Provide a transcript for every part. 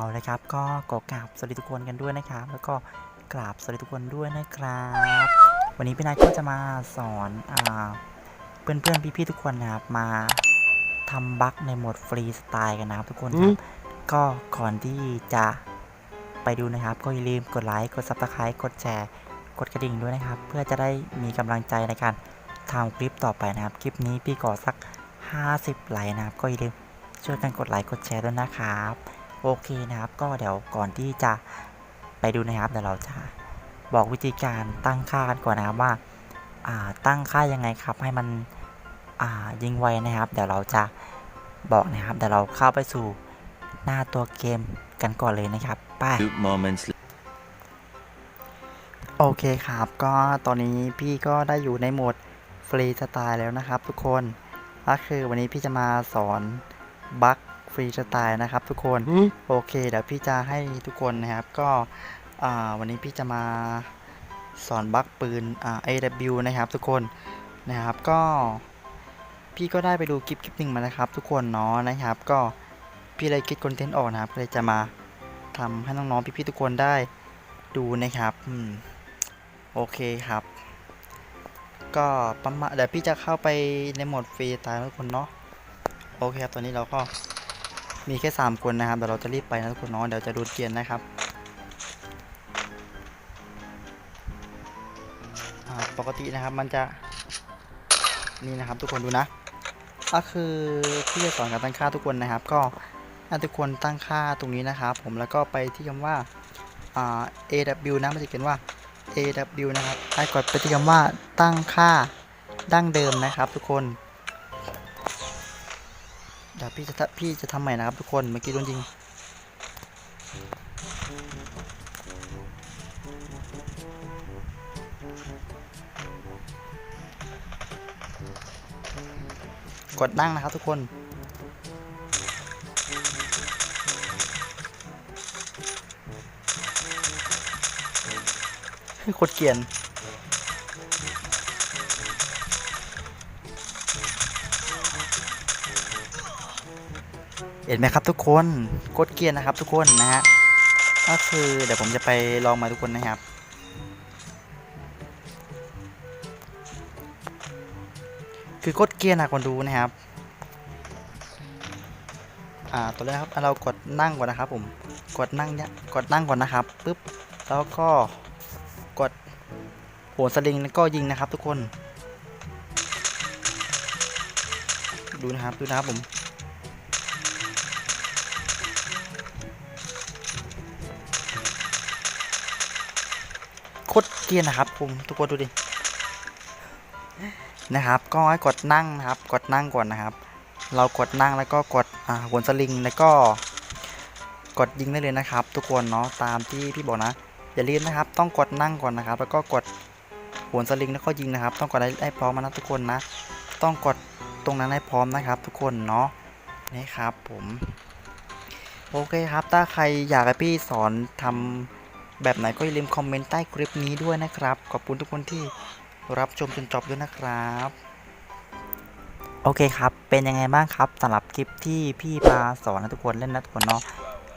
เอาเลยครับ ก็ขอกราบสวัสดีทุกคนกันด้วยนะครับ แล้วก็กราบสวัสดีทุกคนด้วยนะครับ วันนี้พี่นายก็จะมาสอนอ่าเพื่อนๆพี่ๆทุกคนนะครับมาทำบั๊กในโหมดฟรีสไตล์กันนะครับทุกคนครับก็ก่อนที่จะไปดูนะครับ ก็อย่าลืมกดไลค์กด subscribe กดแชร์กดกระดิ่งด้วยนะครับ เพื่อจะได้มีกำลังใจในการทำคลิปต่อไปนะครับ คลิปนี้พี่ขอสัก 50 ไลค์นะครับ ก็อย่าลืมช่วยกันกดไลค์กดแชร์ด้วยนะครับ โอเคนะครับ ก็เดี๋ยวก่อนที่จะไปดูนะครับเดี๋ยวเราจะบอกวิธีการตั้งค่ากันก่อนนะครับว่าอ่าตั้งค่ายังไงครับให้มันอ่ายิงไวนะครับ เดี๋ยวเราจะบอกนะครับเดี๋ยวเราเข้าไปสู่หน้าตัวเกมกันก่อนเลยนะครับไป Two moments later. โอเคครับ ก็ตอนนี้พี่ก็ได้อยู่ในโหมดฟรีสไตล์แล้วนะครับ ทุกคนก็คือวันนี้พี่จะมาสอนบัค ฟรีสไตล์นะครับทุกคนโอเค เดี๋ยวพี่จะให้ทุกคนนะครับ ก็อ่าวันนี้พี่จะมาสอนบัคปืนอ่า AW นะครับ ทุกคนนะครับก็พี่ก็ได้ไปดูคลิปคลิปหนึ่งมานะครับ ทุกคนเนาะนะครับ ก็พี่เลยคิดคอนเทนต์ออกนะครับก็เลยจะมาทำให้น้องๆพี่ๆทุกคนได้ดูนะครับอืมโอเคครับ ก็ประมาณเดี๋ยวพี่จะเข้าไปในโหมดฟรีสไตล์ทุกคนเนาะโอเคครับตอนนี้เราก็ มีแค่ 3 คนนะครับเดี๋ยวเราจะรีบไปนะทุกคนเนาะเดี๋ยวจะโดเกียนนะครับปกตินะครับมันจะนี่นะครับทุกคนดูนะก็คือพี่จะสอนการตั้งค่าทุกคนนะครับ ก็ให้ทุกคนตั้งค่าตรงนี้นะครับ ผมแล้วก็ไปที่คำว่าอ่า AW นะมันจะเขียนว่า AW นะครับให้กดไปที่คำว่าตั้งค่าดั้งเดิมนะครับ ทุกคน เดี๋ยวพี่จะพี่จะทำใหม่นะครับทุกคนเมื่อกี้โดนยิงกดนั่งนะครับทุกคน โคตรเกียน เห็นไหมครับทุกคนโคตรเกียนนะครับทุกคนนะฮะก็คือเดี๋ยวผมจะไปลองมาทุกคนนะครับ คือโคตรเกรียนนะคนดูนะครับอ่าตัวแรกครับเรากดนั่งก่อนนะครับ ผมกดนั่งเนี่ยกดนั่งก่อนนะครับปุ๊บแล้วก็กดโหนสลิงแล้วก็ยิงนะครับ ทุกคน ดูนะครับดูนะครับผม ตรเกียนนะครับผมทุกคนดูดินะครับก็ให้กดนั่งนะครับ กดนั่งก่อนนะครับ เรากดนั่งแล้วก็กดอ่าโหนสลิงแล้วก็ กดยิงได้เลยนะครับ ทุกคนเนาะตามที่พี่บอกนะอย่าลืมนะครับ ต้องกดนั่งก่อนนะครับ แล้วก็กดโหนสลิงแล้วก็ยิงนะครับ ต้องกดให้พร้อมนะทุกคนนะ ต้องกดตรงนั้นให้พร้อมนะครับ ทุกคนเนาะนี่ครับผม โอเคครับ ถ้าใครอยากให้พี่สอนทำ แบบไหนก็อย่าลืมคอมเมนต์ใต้คลิปนี้ด้วยนะครับ ขอบคุณทุกคนที่รับชมจนจบด้วยนะครับ โอเคครับ เป็นยังไงบ้างครับสำหรับคลิปที่พี่มาสอนนะทุกคนเล่นนะทุกคนเนาะ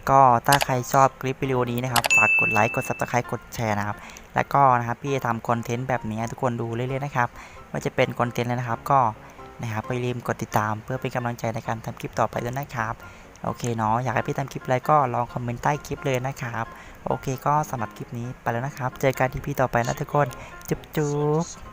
ก็ถ้าใครชอบคลิปวิดีโอนี้นะครับฝากกดไลค์กด subscribe กดแชร์นะครับ แล้วก็นะครับพี่จะทำคอนเทนต์แบบนี้ให้ทุกคนดูเรื่อยๆนะครับว่าจะเป็นคอนเทนต์เลยนะครับก็นะครับก็อย่าลืมกดติดตามเพื่อเป็นกำลังใจในการทำคลิปต่อไปด้วยนะครับ โอเคเนาะอยากให้พี่ทำคลิปอะไรก็ลองคอมเมนต์ใต้คลิปเลยนะครับโอเคก็สำหรับคลิปนี้ไปแล้วนะครับ เจอกันที่พี่ต่อไปนะทุกคน จุ๊บจุ๊บ